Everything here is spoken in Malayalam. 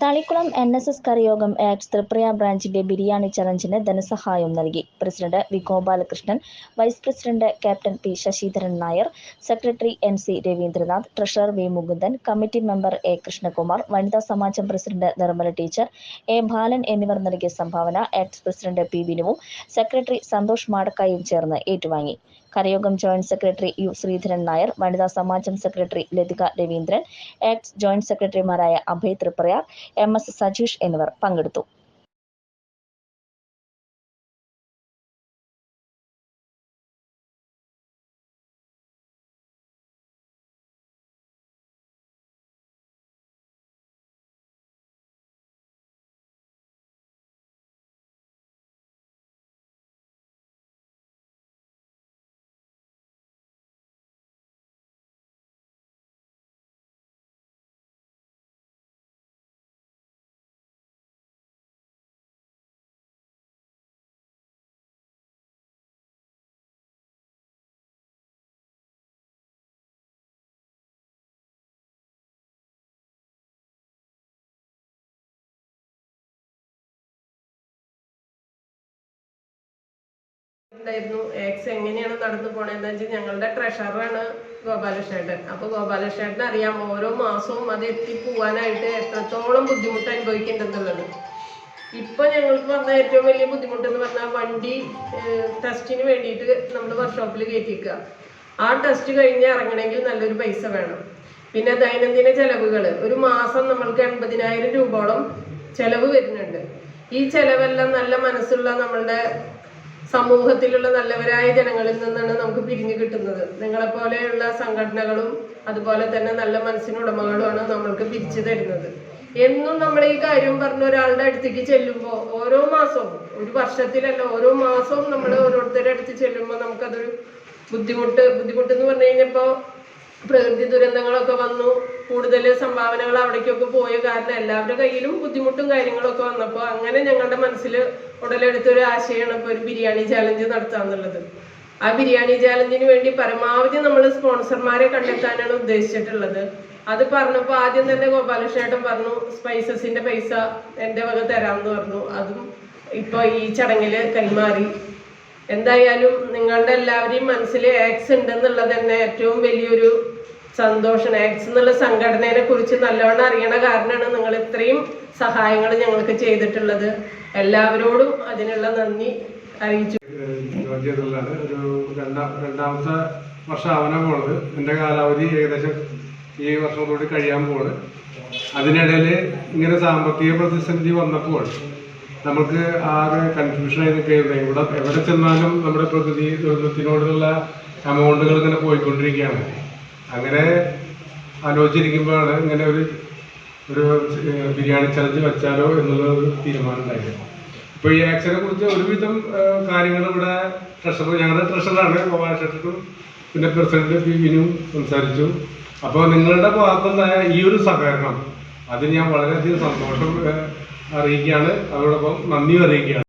തളിക്കുളം എൻ എസ് എസ് കരയോഗം ആക്ട് ത്രിപുര ബ്രാഞ്ചിന്റെ ബിരിയാണി ചലഞ്ചിന് ധനസഹായം നൽകി. President V Gopalakrishnan vice president captain P Sasidharan Nair secretary N C Raveendranath treasurer V Mukundan committee member A Krishnakumar വനിതാ സമാജം president Nirmala teacher A Balan എന്നിവർ നൽകിയ സംഭാവന ആക്ട് പ്രസിഡന്റ് പി വിനുവും സെക്രട്ടറി സന്തോഷ് മാടക്കായും ചേർന്ന് ഏറ്റുവാങ്ങി. കരയോഗം joint secretary U Sreedharan Nair വനിതാ സമാജം secretary Lathika Raveendran ex joint സെക്രട്ടറിമാരായ അഭയ് ത്രിപ്രയാർ എം എസ് സജീഷ് എന്നിവർ പങ്കെടുത്തു. ഉണ്ടായിരുന്നു. എക്സ് എങ്ങനെയാണ് നടന്നു പോണതെന്ന് വെച്ചാൽ ഞങ്ങളുടെ ട്രഷറാണ് ഗോപാലകൃഷ്ണേട്ടൻ. അപ്പൊ ഗോപാലകൃഷ്ണേട്ടൻ അറിയാം ഓരോ മാസവും അത് എത്തി പോവാനായിട്ട് എത്രത്തോളം ബുദ്ധിമുട്ട് അനുഭവിക്കേണ്ടതുള്ളത് ഇപ്പൊ ഞങ്ങൾക്ക് വന്ന ഏറ്റവും വലിയ ബുദ്ധിമുട്ട് എന്ന് പറഞ്ഞാൽ വണ്ടി ടെസ്റ്റിന് വേണ്ടിയിട്ട് നമ്മൾ വർക്ക്ഷോപ്പിൽ കയറ്റിക്കുക ആ ടെസ്റ്റ് കഴിഞ്ഞ് ഇറങ്ങണമെങ്കിൽ നല്ലൊരു പൈസ വേണം. പിന്നെ ദൈനംദിന ചെലവുകൾ ഒരു മാസം നമ്മൾക്ക് എൺപതിനായിരം രൂപയോളം ചെലവ് വരുന്നുണ്ട്. ഈ ചെലവെല്ലാം നല്ല മനസ്സുള്ള നമ്മളുടെ സമൂഹത്തിലുള്ള നല്ലവരായ ജനങ്ങളിൽ നിന്നാണ് നമുക്ക് പിരിഞ്ഞു കിട്ടുന്നത്. നിങ്ങളെ പോലെയുള്ള സംഘടനകളും അതുപോലെ തന്നെ നല്ല മനസ്സിനുടമകളുമാണ് നമ്മൾക്ക് പിരിച്ചു തരുന്നത്. എന്നും നമ്മൾ ഈ കാര്യം പറഞ്ഞ ഒരാളുടെ അടുത്തേക്ക് ചെല്ലുമ്പോൾ ഓരോ മാസവും ഒരു വർഷത്തിലല്ല ഓരോ മാസവും നമ്മൾ ഓരോരുത്തരുടെ അടുത്ത് ചെല്ലുമ്പോൾ നമുക്കതൊരു ബുദ്ധിമുട്ട് ബുദ്ധിമുട്ട് എന്ന് പറഞ്ഞു കഴിഞ്ഞപ്പോൾ പ്രകൃതി ദുരന്തങ്ങളൊക്കെ വന്നു. കൂടുതൽ സംഭാവനകൾ അവിടേക്കൊക്കെ പോയ കാരണം എല്ലാവരുടെ കയ്യിലും ബുദ്ധിമുട്ടും കാര്യങ്ങളൊക്കെ വന്നപ്പോൾ അങ്ങനെ ഞങ്ങളുടെ മനസ്സിൽ ഉടലെടുത്ത ഒരു ആശയമാണ് ഇപ്പോൾ ഒരു ബിരിയാണി ചാലഞ്ച് നടത്താന്നുള്ളത് ആ ബിരിയാണി ചാലഞ്ചിന് വേണ്ടി പരമാവധി നമ്മൾ സ്പോൺസർമാരെ കണ്ടെത്താനാണ് ഉദ്ദേശിച്ചിട്ടുള്ളത്. അത് പറഞ്ഞപ്പോൾ ആദ്യം തന്നെ ഗോപാലകൃഷ്ണേട്ടൻ പറഞ്ഞു സ്പൈസസിന്റെ പൈസ എന്റെ വക തരാമെന്ന് പറഞ്ഞു. അതും ഇപ്പോൾ ഈ ചടങ്ങിൽ കൈമാറി. എന്തായാലും നിങ്ങളുടെ എല്ലാവരെയും മനസ്സിൽ ആക്സ് ഉണ്ടെന്നുള്ളത് തന്നെ ഏറ്റവും വലിയൊരു സന്തോഷം. ആക്സ് എന്നുള്ള സംഘടനയെ കുറിച്ച് നല്ലവണ്ണം അറിയണ കാരണമാണ് നിങ്ങൾ ഇത്രയും സഹായങ്ങൾ ഞങ്ങൾക്ക് ചെയ്തിട്ടുള്ളത്. എല്ലാവരോടും അതിനുള്ള നന്ദി അറിയിച്ചു. ഒരു രണ്ടാം രണ്ടാമത്തെ വർഷം ആവാനാ പോണത് എന്റെ കാലാവധി ഏകദേശം ഈ വർഷം കൂടി കഴിയാൻ പോണ്. അതിനിടയിൽ ഇങ്ങനെ സാമ്പത്തിക പ്രതിസന്ധി വന്നപ്പോൾ നമുക്ക് ആകെ കൺഫ്യൂഷനായി നിൽക്കുകയായിരുന്നു. ഇവിടെ എവിടെ ചെന്നാലും നമ്മുടെ പ്രകൃതി ദുരന്തത്തിനോടുള്ള എമൗണ്ടുകൾ ഇങ്ങനെ പോയിക്കൊണ്ടിരിക്കുകയാണ്. അങ്ങനെ ആലോചിച്ചിരിക്കുമ്പോഴാണ് ഇങ്ങനെ ഒരു ഒരു ബിരിയാണി ചലഞ്ച് വെച്ചാലോ എന്നുള്ള ഒരു തീരുമാനം ഉണ്ടായത്. ഇപ്പോൾ ഈ ആക്ഷനെ കുറിച്ച് ഒരുവിധം കാര്യങ്ങൾ ഇവിടെ ട്രഷറർ ഞങ്ങളുടെ ട്രഷറാണ് ഗോപാല ഷെട്ടറും പിന്നെ പ്രസിഡന്റ് പി വിനും സംസാരിച്ചു. അപ്പോൾ നിങ്ങളുടെ ഭാഗത്തുനിന്നായ ഈ ഒരു സഹകരണം അതിന് ഞാൻ വളരെയധികം സന്തോഷം അറിയിക്കുകയാണ്. അതോടൊപ്പം നന്ദിയും അറിയിക്കുകയാണ്.